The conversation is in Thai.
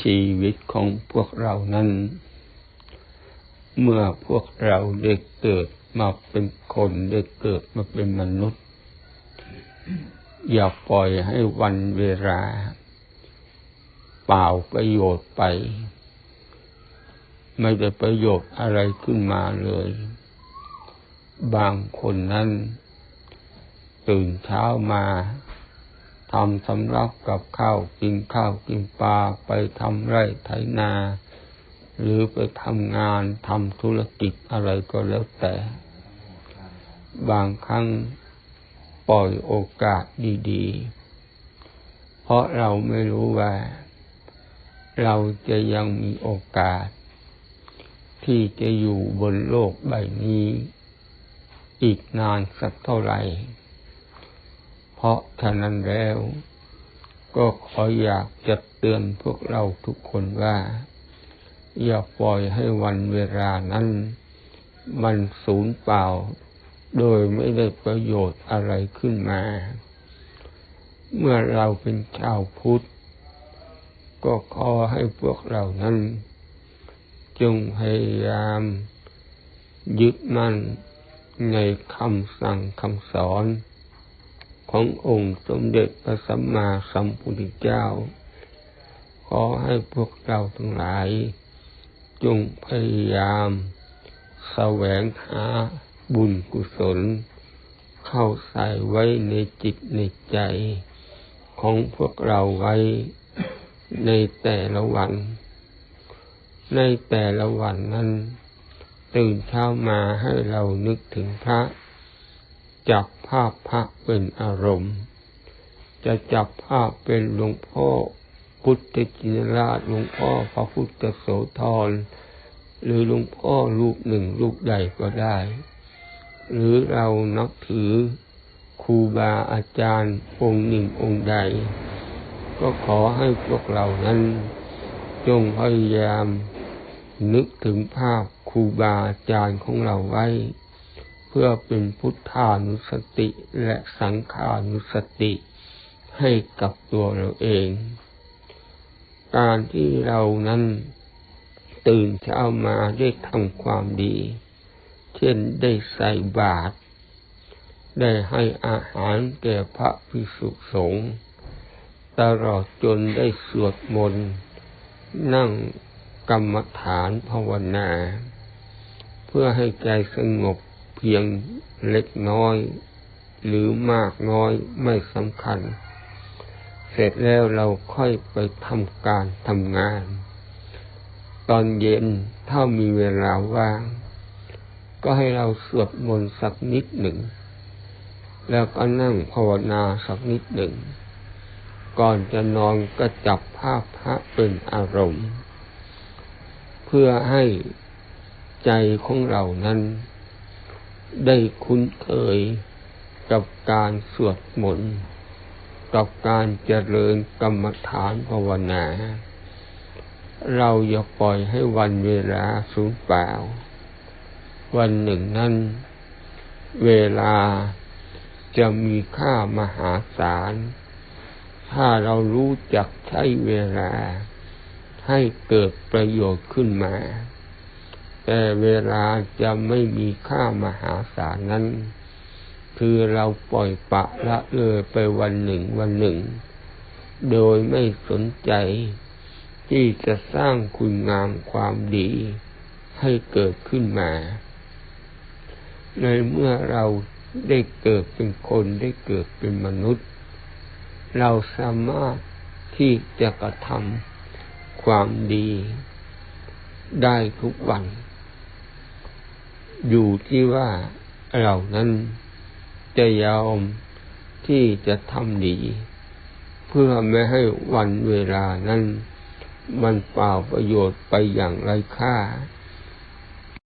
ชีวิตของพวกเรานั้น เมื่อพวกเราได้เกิดมาเป็นคนได้เกิดมาเป็นมนุษย์ อย่าปล่อยให้วันเวลา เปล่าประโยชน์ไป ไม่ได้ประโยชน์อะไรขึ้นมาเลย บางคนนั้น ตื่นเช้ามา ทำสำรับกับข้าวกินข้าวกินปลาไปทำไร่ไถนา หรือไปทำงานทำธุรกิจอะไรก็แล้วแต่ บางครั้งปล่อยโอกาสดีๆ เพราะเราไม่รู้ว่า เราจะยังมีโอกาส ที่จะอยู่บนโลกใบนี้ อีกนานสักเท่าไหร่ เพราะฉะนั้นแล้ว ก็ขออยากจะเตือนพวกเราทุกคนว่า อย่าปล่อยให้วันเวลานั้น มันสูญเปล่า โดยไม่ได้ประโยชน์อะไรขึ้นมา เมื่อเราเป็นชาวพุทธ ก็ขอให้พวกเรานั้น จงพยายามยึดมั่นในคำสั่งคำสอน ขององค์สมเด็จพระสัมมาสัมพุทธเจ้า ขอให้พวกเราทั้งหลาย จงพยายามแสวงหาบุญกุศล เข้าใส่ไว้ในจิตในใจ ของพวกเราไว้ในแต่ละวัน ในแต่ละวันนั้น ตื่นเช้ามาให้เรานึกถึงพระ จับภาพพระเป็นอารมณ์ จะจับภาพเป็นหลวงพ่อพุทธจินราชหลวงพ่อพระพุทธโสธรหรือหลวงพ่อรูปหนึ่งรูปใดก็ได้ หรือเรานับถือครูบาอาจารย์องค์หนึ่งองค์ใด ก็ขอให้พวกเรานั้น จงพยายามนึกถึงภาพครูบาอาจารย์ของเราไว้ พื่อเป็นพุทธานุสติและสังขานุสติให้กับตัวเราเอง การที่เรานั้นตื่นเช้ามาได้ทำความดี เช่นได้ใส่บาตร ได้ให้อาหารแก่พระภิกษุสงฆ์ตลอดจนได้สวดมนต์ นั่งกรรมฐานภาวนา เพื่อให้ใจสงบ เพียงเล็กน้อย หรือมากน้อยไม่สำคัญ เสร็จแล้วเราค่อยไปทำการทำงาน ตอนเย็นถ้ามีเวลาว่าง ก็ให้เราสวดมนต์สักนิดหนึ่ง แล้วก็นั่งภาวนาสักนิดหนึ่ง ก่อนจะนอนก็จับภาพพระเป็นอารมณ์ เพื่อให้ใจของเรานั้น ได้คุ้นเคยกับการสวดมนต์กับการเจริญกรรมฐานภาวนา เราอย่าปล่อยให้วันเวลาสูญเปล่า วันหนึ่งนั้นเวลาจะมีค่ามหาศาล ถ้าเรารู้จักใช้เวลาให้เกิดประโยชน์ขึ้นมา แต่เวลาจะไม่มีค่ามหาศาลนั้น คือเราปล่อยปะละเลยไปวันหนึ่งวันหนึ่ง โดยไม่สนใจ ที่จะสร้างคุณงามความดีให้เกิดขึ้นมา ในเมื่อเราได้เกิดเป็นคนได้เกิดเป็นมนุษย์ เราสามารถที่จะกระทำความดีได้ทุกวัน อยู่ที่ว่าเรานั้นจะยอมที่จะทำดี เพื่อไม่ให้วันเวลานั้น มันเปล่าประโยชน์ไปอย่างไรค่า